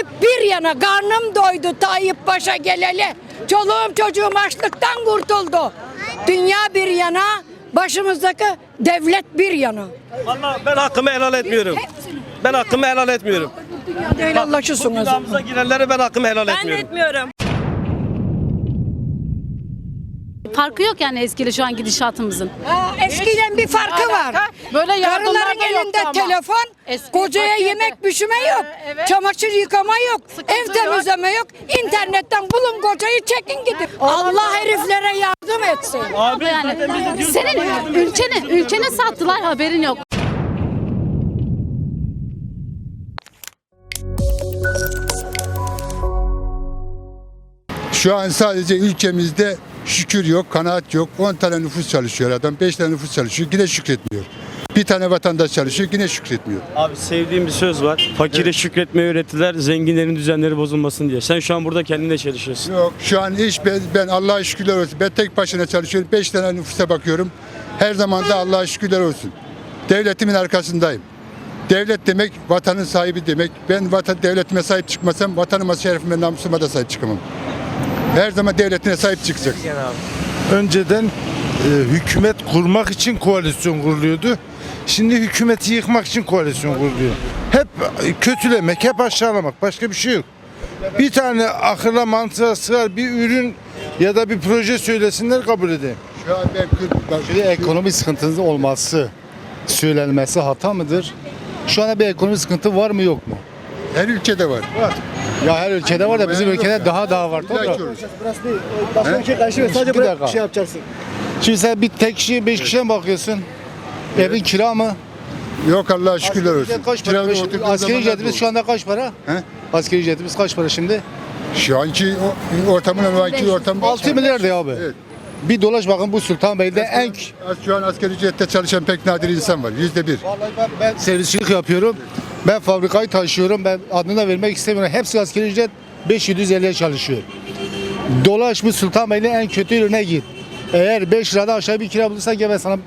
Tayyip bir yana karnım doydu Tayyip Paşa geleli. Çoluğum çocuğum açlıktan kurtuldu. Dünya bir yana başımızdaki devlet bir yana. Vallahi ben hakkımı helal etmiyorum. Ben hakkımı helal etmiyorum. Dünyada anlaşılsınız. Günahımıza girenlere ben hakkımı helal Ben etmiyorum. etmiyorum. Farkı yok yani eskiyle şu an gidişatımızın. Eskiden bir farkı var. Böyle yardımlar Karıların da elinde yoktu ama. telefon, Eski kocaya fakirdi. yemek pişirme yok, evet. çamaşır yıkama yok, Sıkıntı ev temizleme yok. İnternetten bulun kocayı çekin gidin. Allah heriflere yardım etsin. Abi Yani senin ülkeni ülkeni sattılar haberin yok. Şu an sadece ülkemizde şükür yok, kanaat yok. 10 tane nüfus çalışıyor adam, 5 tane nüfus çalışıyor, yine şükretmiyor. Bir tane vatandaş çalışıyor, yine şükretmiyor. Abi sevdiğim bir söz var. Fakire şükretmeyi öğrettiler, zenginlerin düzenleri bozulmasın diye. Sen şu an burada kendine çalışıyorsun. Yok, şu an iş ben, ben Allah'a şükürler olsun. Ben tek başına çalışıyorum, 5 tane nüfusa bakıyorum. Her zaman da Allah'a şükürler olsun. Devletimin arkasındayım. Devlet demek vatanın sahibi demek. Ben vatan devletime sahip çıkmasam vatanıma, şerefime, namusuma da sahip çıkamam. Her zaman devletine sahip çıkacak. Önceden e, hükümet kurmak için koalisyon kuruluyordu. Şimdi hükümeti yıkmak için koalisyon kuruluyor. Hep kötülemek, hep aşağılamak. Başka bir şey yok. Bir tane akılla mantığa sığar bir ürün ya da bir proje söylesinler kabul edeyim. Şu an ben bak- Bir ekonomi sıkıntınızın olması söylenmesi hata mıdır? Şu anda bir ekonomi sıkıntı var mı yok mu? her ülkede var. Ya her ülkede var da bizim ülkede ya. daha daha var. Dahaki Tabii. olur. Başka şey karşılıyor. Sadece Bir şey yapacaksın. Şimdi sen bir tek kişi beş kişiye mi bakıyorsun? Evin kira mı? Yok Allah'a şükürler olsun. Ücret Kaç para? Oturduğum zamanlar ücretimiz şu anda kaç para? He? Askeri ücretimiz kaç para şimdi? Şu anki o- ortamın o anki ortam 6 milyar diyor abi. Evet. Bir dolaş bakın bu Sultanbeyli'de en Şu an asgari ücrette çalışan pek nadir insan var. Yüzde bir. Vallahi ben, ben servisçilik yapıyorum. Ben fabrikayı taşıyorum. Ben adını da vermek istemiyorum. Hepsi asgari ücret 550'ye çalışıyor. Dolaş bu Sultanbeyli en kötü yerine git. Eğer 5 liradan aşağı bir kira bulursan gel ben sana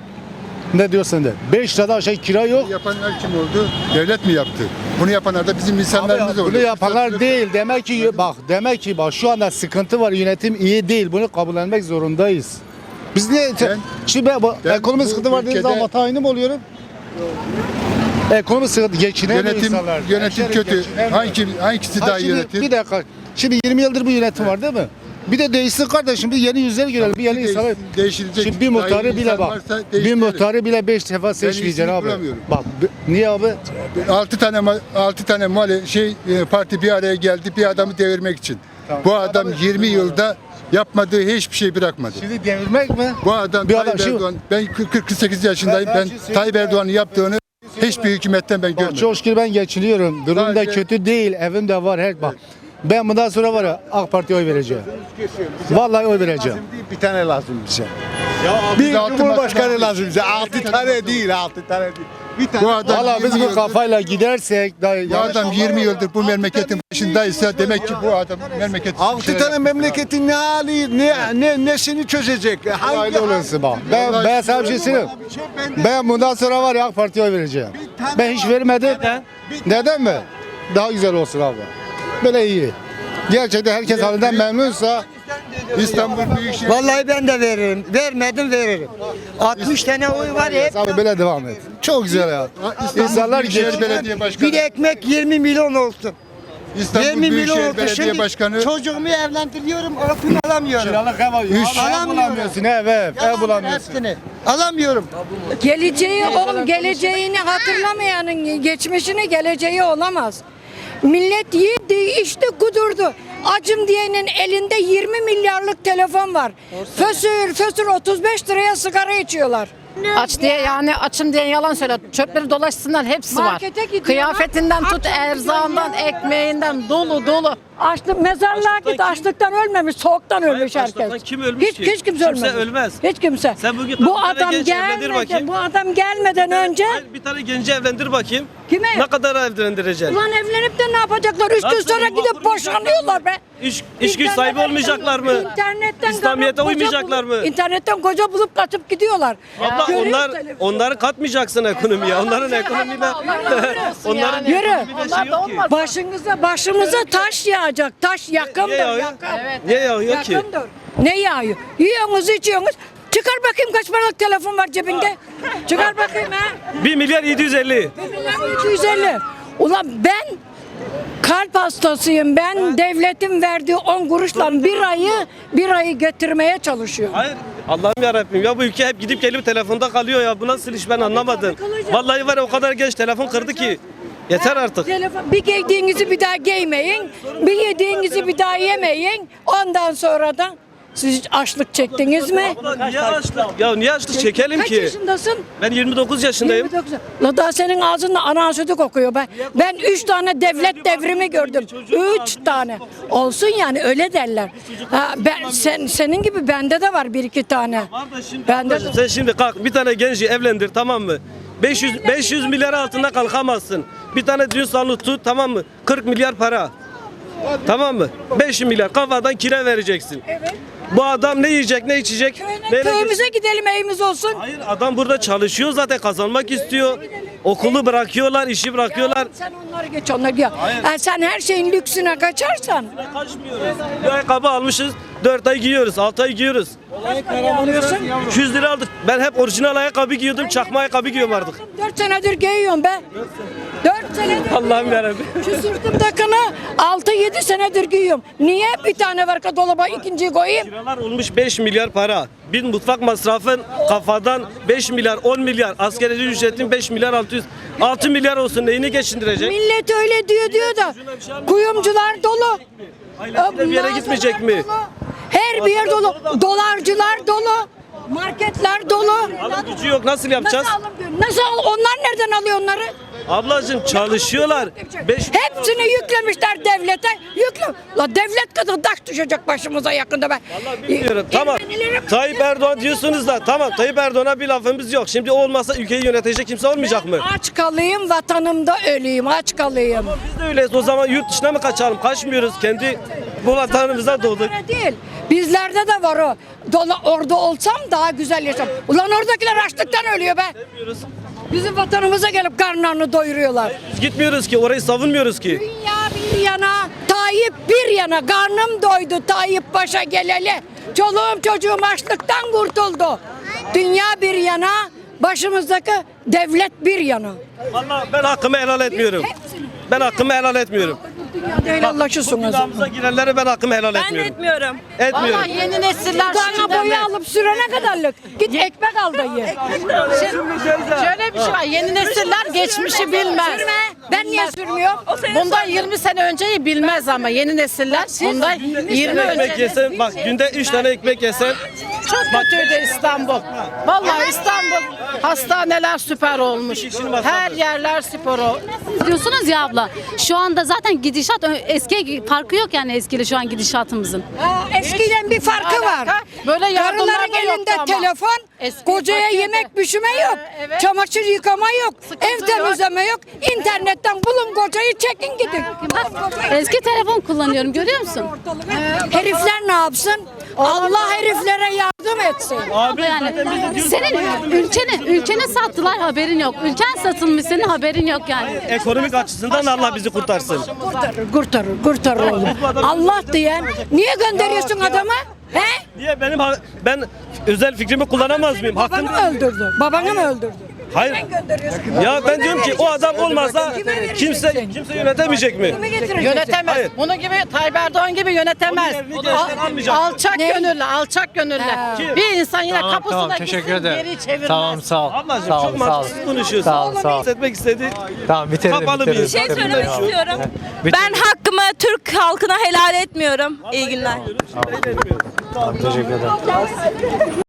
ne diyorsun de. 5 liradan aşağı kira yok. Yapanlar kim oldu? Devlet mi yaptı? Bunu yapanlar da bizim insanlarımız Abi, oldu. bunu yapanlar değil. Demek ki bak demek ki bak şu anda sıkıntı var. Yönetim iyi değil. Bunu kabullenmek zorundayız. Biz niye Ben- şimdi ben, ben ekonomi sıkıntı var dediğiniz zaman vatan haini mi oluyorum? Ekonomi sıkıntı geçinemiyor Yönetim insanlar. yönetim kötü. Hangi hangisi Ha, daha şimdi yönetir? Bir dakika. Şimdi 20 yıldır bu yönetim var değil mi? Bir de değişsin kardeşim. Bir yeni yüzler görelim. Bir yeni Değiş- insanlar. Şimdi bir muhtarı bile bak. Bir muhtarı bile 5 defa seçmeyeceksin abi. Bak niye abi? 6 tane altı tane mali şey e, parti bir araya geldi bir adamı devirmek için. Bu adam 20 yılda yapmadığı hiçbir şey bırakmadı. Şimdi devirmek mi? Bu adam Bir adam Tayyip şimdi- Erdoğan ben 40 48 yaşındayım. Ben- Ben, Tayyip? Erdoğan'ın yaptığını hiçbir hükümetten ben görmedim. çok şükür ben geçiniyorum. Durum da kötü değil. Evim de var. Her bak. Ben bundan sonra var ya AK Parti'ye oy vereceğim. Vallahi oy vereceğim. Bir tane lazım bize. Biz Bir cumhurbaşkanı lazım bize. Altı tane değil, altı tane değil. Bir tane. Bu adam Vallahi biz 20 bu yıldır- kafayla gidersek daha Bu adam 20 yıldır bu memleketin başındaysa demek ki bu adam memleket Altı tane memleketin ne hali, ne, ne nesini çözecek? Hangi olsun bak. Ben, ben sana bir şey söyleyeyim. Ben bundan sonra var ya AK Parti'ye oy vereceğim. Ben hiç vermedim. Neden? Neden mi? Daha güzel olsun abi. Böyle iyi. Gerçekten herkes halinden memnunsa İstanbul Büyükşehir Vallahi ben de veririm. Vermedim veririm. 60 tane oy var hep. abi böyle devam et. Çok güzel ya. İnsanlar Büyükşehir Belediye Başkanı Bir ekmek 20 milyon olsun. İstanbul 20 milyon Büyükşehir olsun. Belediye Şimdi Başkanı çocuğumu evlendiriyorum, altın alamıyorum. Kiralık ev alıyorsun. Ev bulamıyorsun ev ev. Ev bulamıyorsun. Hepsini. Alamıyorum. Geleceği ol, geleceğini hatırlamayanın geçmişini geleceği olamaz. Millet yedi, içti, kudurdu. Acım diyenin elinde 20 milyarlık telefon var. Fösür, fösür 35 liraya sigara içiyorlar. Aç diye yani açım diye yalan söyle. Çöpleri dolaşsınlar hepsi var. Markete gidiyorlar, Kıyafetinden tut erzağından ekmeğinden dolu dolu. Açlık mezarlığa Açlıktan git. kim- Açlıktan ölmemiş, soğuktan ölmüş açlıktan herkes. kim ölmüş hiç, ki? Hiç kimse Kimse ölmemiş. ölmez. Hiç kimse. Sen bugün bu bir tane adam genç evlendir gelmeden, bakayım. bu adam gelmeden önce Hayır, bir tane genci evlendir bakayım. Kime? Ne kadar evlendireceksin? ulan evlenip de ne yapacaklar? Üç gün Nasıl sonra yuva gidip kurmayacaklar boşanıyorlar be. İş, iş güç sahibi İnternetten- olmayacaklar mı? İnternetten İslamiyet'e koca uymayacaklar bulup- mı? İnternetten koca bulup kaçıp gidiyorlar. Abla Görüyoruz onlar onları katmayacaksın ekonomiye. Onların ekonomiyle onların Yürü. ekonomide şey yok ki. Başınıza başımıza taş yağacak. Taş yakındır. yağıyor? Yakın. Niye yağıyor ki? Yakındır. Ne yağıyor? Yiyorsunuz içiyorsunuz. Çıkar bakayım kaç paralık telefon var cebinde. Çıkar bakayım ha. 1 milyar 750. 250. Ulan ben kalp hastasıyım. Ben devletin verdiği 10 kuruşla bir ayı bir ayı getirmeye çalışıyorum. Hayır. Allah'ım yarabbim ya bu ülke hep gidip gelip telefonda kalıyor ya. Bu nasıl iş ben anlamadım. Vallahi var ya o kadar genç telefon kırdı ki. Yeter artık. Telefon, bir giydiğinizi bir daha giymeyin. Bir yediğinizi bir daha yemeyin. Ondan sonra da siz hiç açlık çektiniz mi? Abla niye açlık? Ya niye açlık çekelim Kaç ki? yaşındasın? Ben 29 yaşındayım. 29. La daha senin ağzında ana sütü kokuyor be. Ben üç tane devlet devrimi gördüm. Üç tane. Olsun yani öyle derler. Ha, ben sen senin gibi bende de var bir iki tane. Var da şimdi Bende de. sen şimdi kalk bir tane genci evlendir tamam mı? 500 500 milyar altında kalkamazsın. Bir tane düğün salonu tut tamam mı? 40 milyar para. Tamam mı? 5 milyar kafadan kira vereceksin. Bu adam ne yiyecek, ne içecek? neyle Köyümüze gidelim evimiz olsun. Hayır adam burada çalışıyor zaten kazanmak istiyor. Okulu bırakıyorlar, işi bırakıyorlar. Sen onları geç onları ya. Sen her şeyin lüksüne kaçarsan. Kaçmıyoruz. Bir ayakkabı almışız, 4 ay giyiyoruz, 6 ay giyiyoruz. alıyorsun. 200 lira aldık. Ben hep orijinal ayakkabı giyiyordum, çakma ayakkabı giyiyorum artık. Dört senedir giyiyorum be. Dört senedir. Allah'ım yarabbim. Sırtım takını 6-7 senedir giyiyorum. Niye bir tane var ki dolaba ikinciyi koyayım? Kiralar olmuş 5 milyar para. Bir mutfak masrafın kafadan 5 milyar, 10 milyar. Askeri ücretin 5 milyar 600. 6 milyar olsun neyini geçindirecek? Millet öyle diyor diyor da kuyumcular dolu. Ailesiyle bir yere gitmeyecek mi? Her bir yer dolu. Dolarcılar dolu. Marketler dolu. Alım gücü yok nasıl yapacağız? Nasıl alım diyor? Nasıl al? Onlar nereden alıyor onları? Ablacığım çalışıyorlar. 5 Hepsini yüklemişler devlete. Yükle. La devlet kadar taş düşecek başımıza yakında be. Bilmiyorum. Tamam. Tayyip Erdoğan diyorsunuz da tamam Tayyip Erdoğan'a bir lafımız yok. Şimdi o olmasa ülkeyi yönetecek kimse olmayacak mı? Aç kalayım vatanımda öleyim aç kalayım. Biz de öyleyiz. O zaman yurt dışına mı kaçalım? Kaçmıyoruz. Kendi bu vatanımıza doğduk. Öyle değil. Bizlerde de var o. Dola, orada olsam daha güzel yaşam. Ulan oradakiler açlıktan ölüyor be. Bizim vatanımıza gelip karnlarını doyuruyorlar. Biz gitmiyoruz ki. Orayı savunmuyoruz ki. Dünya bir yana, Tayyip bir yana. Karnım doydu Tayyip Paşa geleli. Çoluğum çocuğum açlıktan kurtuldu. Dünya bir yana, başımızdaki devlet bir yana. Vallahi ben hakkımı helal etmiyorum. Ben hakkımı helal etmiyorum. Dünyada helallaşırsınız. Günahımıza girenlere ben hakkımı helal Ben etmiyorum. etmiyorum. Etmiyorum. Yeni nesiller Dana boyu alıp sürene kadarlık. Git ekmek al da ye. Şöyle bir şey var. Yeni nesiller geçmişi bilmez. Sürme. Ben niye sürmüyorum? Bundan 20 sene önceyi bilmez ama yeni nesiller bundan 20 Ekmek önce yesen bak günde 3 tane ekmek yesen çok kötüydü İstanbul. Vallahi İstanbul hastaneler süper olmuş. Her yerler spor olmuş. Diyorsunuz ya abla. Şu anda zaten gidişat ö- eski farkı yok yani eskiyle şu an gidişatımızın. Aa, eskiden bir farkı var. Böyle yardımlar Karıların da elinde yoktu ama. telefon, Eski kocaya fakirdi. yemek pişirme yok, Ee, evet. çamaşır yıkama yok, Sıkıntı ev temizleme yok. İnternetten bulun kocayı çekin gidin. Eski telefon kullanıyorum görüyor musun? Herifler ne yapsın? Allah heriflere yardım etsin. abi Yani senin ülkeni ülkeni sattılar haberin yok. Ülken satılmış senin haberin yok yani. ekonomik açısından Allah bizi kurtarsın. Kurtarır, kurtarır, kurtarır oğlum. Allah diyen niye gönderiyorsun adamı? He? Niye benim ha- ben özel fikrimi kullanamaz mıyım? Hakkım Babanı mı öldürdü? Babanı mı öldürdü? Hayır. Ya ben diyorum ki o adam olmazsa kimse kimse yönetemeyecek mi? Yönetemez. Hayır. Bunu gibi Tayyip Erdoğan gibi yönetemez. Onun yerini gençler Al- almayacak. alçak Ne? gönüllü, alçak gönüllü. Kim? Bir insan yine Tamam, kapısına tamam, gitsin, ederim. geri çevirmez. Tamam sağ ol. Ablacığım sağ ol, çok sağ ol. mantıksız konuşuyorsun. Sağ ol, sağ ol. Etmek istedi. Tamam bitirelim. Kapalı bir bitirelim. şey bitirelim. söylemek Tamam. istiyorum. Bitirelim. Ben hakkımı Türk halkına helal etmiyorum. İyi günler. Tamam, teşekkür ederim.